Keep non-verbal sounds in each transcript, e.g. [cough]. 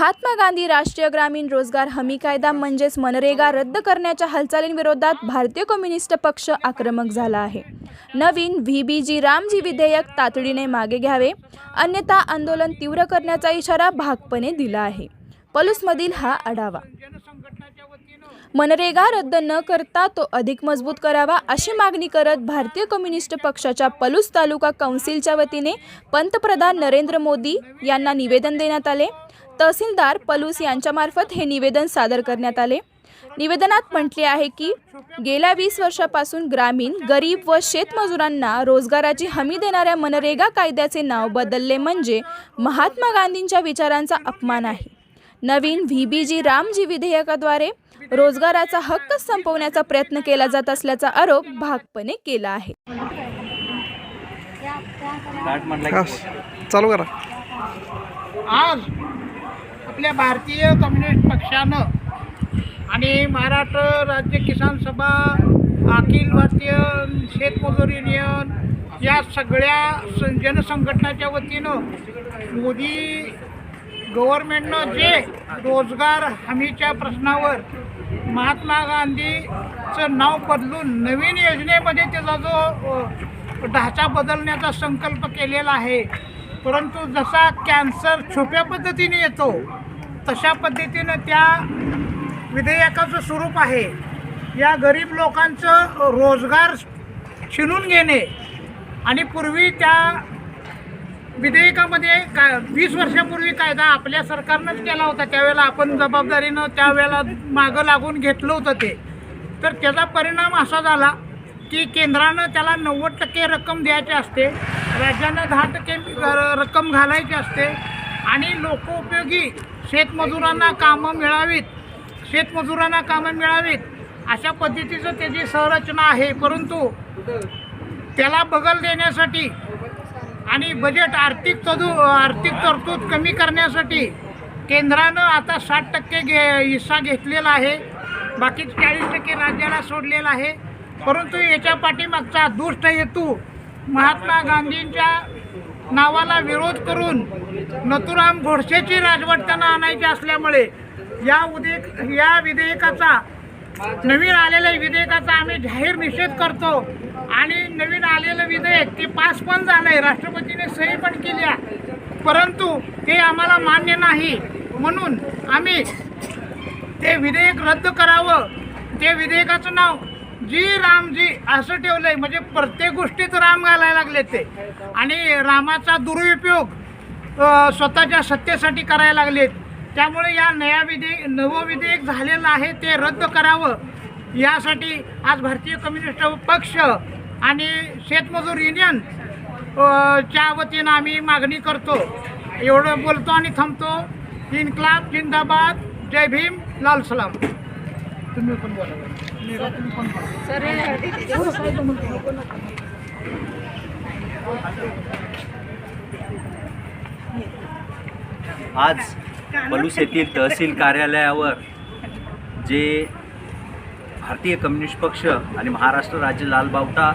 महात्मा गांधी राष्ट्रीय ग्रामीण रोजगार हमी कायदा म्हणजेच मनरेगा रद्द करण्याच्या हालचालींविरोधात भारतीय कम्युनिस्ट पक्ष आक्रमक झाला आहे. नवीन व्ही बी जी रामजी विधेयक तातडीने मागे घ्यावे अन्यथा आंदोलन तीव्र करण्याचा इशारा भागपणे दिला आहे. पलूसमधील हा आढावा मनरेगा रद्द न करता तो अधिक मजबूत करावा अशी मागणी करत भारतीय कम्युनिस्ट पक्षाच्या पलूस तालुका कौन्सिलच्या वतीने पंतप्रधान नरेंद्र मोदी यांना निवेदन देण्यात आले. तहसीलदार पलूस यांच्यामार्फत हे निवेदन सादर करण्यात आले. निवेदनात म्हटले आहे की गेल्या वीस वर्षापासून ग्रामीण गरीब व शेतमजुरांना रोजगाराची हमी देणाऱ्या मनरेगा कायद्याचे नाव बदलले म्हणजे महात्मा गांधींच्या विचारांचा अपमान आहे. नवीन व्ही बी जी रामजी विधेयकाद्वारे रोजगाराचा हक्क संपवण्याचा प्रयत्न केला जात असल्याचा आरोप भागपणे केला आहे. चालू करा. आज आपल्या भारतीय कम्युनिस्ट पक्षानं आणि महाराष्ट्र राज्य किसान सभा अखिल भारतीय शेतमजूर युनियन या सगळ्या स- जनसंघटनाच्या वतीनं मोदी गव्हर्मेंटनं जे रोजगार हमीच्या प्रश्नावर महात्मा गांधीचं नाव बदलून नवीन योजनेमध्ये त्याचा जो ढाचा बदलण्याचा संकल्प केलेला आहे परंतु जसा कॅन्सर छुप्या पद्धतीने येतो तशा पद्धतीनं त्या विधेयकाचं स्वरूप आहे. या गरीब लोकांचं रोजगार छिनून घेणे आणि पूर्वी त्या विधेयकामध्ये काय वीस वर्षापूर्वी कायदा आपल्या सरकारनंच केला होता. त्यावेळेला आपण जबाबदारीनं त्यावेळेला मागं लागून घेतलं होतं ते. तर त्याचा परिणाम असा झाला की केंद्रानं त्याला नव्वद टक्के रक्कम द्यायची असते. राज्यानं दहा टक्के रक्कम घालायची असते. आणि लोकोपयोगी शेतमजुरांना कामं मिळावीत. शेतमजुरांना कामं मिळावीत. अशा पद्धतीचं त्याची संरचना आहे परंतु त्याला बगल देण्यासाठी आणि बजेट आर्थिक तदू आर्थिक तरतूद कमी करण्यासाठी केंद्रानं आता साठ टक्के घे हिस्सा घेतलेला आहे. बाकी चाळीस टक्के राज्याला सोडलेला आहे. परंतु याच्या पाठीमागचा दुष्ट हेतू महात्मा गांधींच्या नावाला विरोध करून नथुराम घोडसेची राजवट त्यांना आणायची असल्यामुळे या उदेक या विधेयकाचा नवीन आलेल्या विधेयकाचा आम्ही जाहीर निषेध करतो. आणि नवीन आलेलं विधेयक ते पास पण झालंय. राष्ट्रपतीने सही पण केली परंतु ते आम्हाला मान्य नाही. म्हणून आम्ही ते विधेयक रद्द करावं. ते विधेयकाचं नाव जी रामजी असं ठेवलंय म्हणजे प्रत्येक गोष्टीत राम घालायला लागले ते. आणि रामाचा दुरुपयोग स्वतःच्या सत्तेसाठी करायला लागलेत. त्यामुळे या नया विधेयक नवं विधेयक झालेलं आहे ते रद्द करावं. यासाठी आज भारतीय कम्युनिस्ट पक्ष आणि शेतमजूर युनियन च्या वतीनं आम्ही मागणी करतो. एवढं बोलतो आणि थांबतो. इन्क्लाब जिंदाबाद. जय भीम. लाल सलाम. तुम्ही पण बोला. नीरा, तुम्ही पण बोला. आज पलूस येथील तहसील कार्यालयावर जे भारतीय कम्युनिस्ट पक्ष आणि महाराष्ट्र राज्य लालबावटा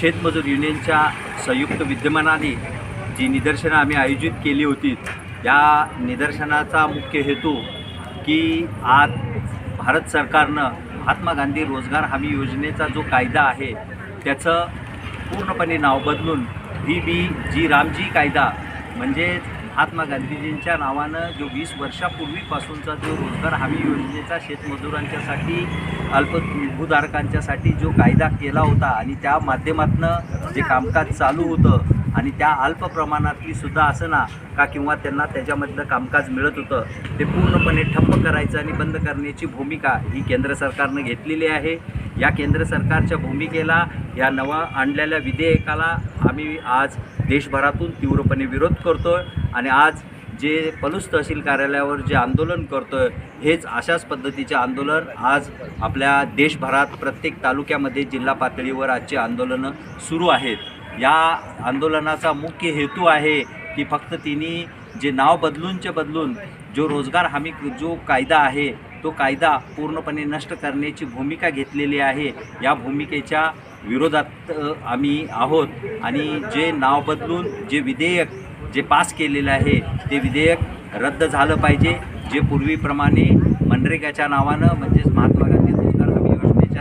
शेतमजूर युनियनच्या संयुक्त विद्यमानाने जी निदर्शनं आम्ही आयोजित केली होती या निदर्शनाचा मुख्य हेतू की आज भारत सरकारनं महात्मा गांधी रोजगार हमी योजनेचा जो कायदा आहे त्याचं पूर्णपणे नाव बदलून व्ही बी जी रामजी कायदा म्हणजेच महात्मा गांधीजींच्या नावानं जो वीस वर्षापूर्वीपासूनचा जो रोजगार हमी योजनेचा शेतमजुरांच्यासाठी अल्पभूधारकांच्यासाठी जो कायदा केला होता आणि त्या माध्यमातनं जे कामकाज चालू होतं आणि त्या अल्प प्रमाणातली सुद्धा असं ना का किंवा त्यांना त्याच्यामधलं कामकाज मिळत होतं ते पूर्णपणे ठप्प करायचं आणि बंद करण्याची भूमिका ही केंद्र सरकारनं घेतलेली आहे. या केंद्र सरकारच्या भूमिकेला या नवा आणलेल्या विधेयकाला आम्ही आज देशभरातून तीव्रपणे विरोध करतो आणि आज जे पलूस तहसील कार्यालयावर जे आंदोलन करतो आहे हेच अशाच पद्धतीचे आंदोलन आज आपल्या देशभरात प्रत्येक तालुक्यामध्ये जिल्हा पातळीवर आजचे आंदोलनं सुरू आहेत. या आंदोलनाचा मुख्य हेतू आहे की फक्त तिने जे नाव बदलूनचे बदलून जो रोजगार हमी जो कायदा आहे तो कायदा पूर्णपणे नष्ट करण्याची भूमिका घेतलेली आहे. या भूमिकेच्या विरोधात आम्ही आहोत आणि जे नाव बदलून जे विधेयक जे पास केलेलं आहे ते विधेयक रद्द झालं पाहिजे. जे पूर्वीप्रमाणे मनरेगाच्या नावानं म्हणजेच महात्मा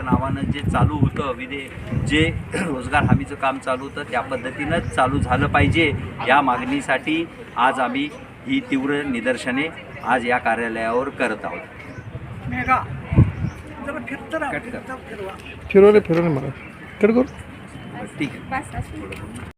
योजनेच्या नावानं जे चालू होतं विधे जे [clears throat] रोजगार हमीचं काम चालू होतं त्या पद्धतीनंच चालू झालं पाहिजे. या मागणीसाठी आज आम्ही ही तीव्र निदर्शने आज या कार्यालयावर करत आहोत. फिरवले फिरवले मला कट करू? ठीक आहे.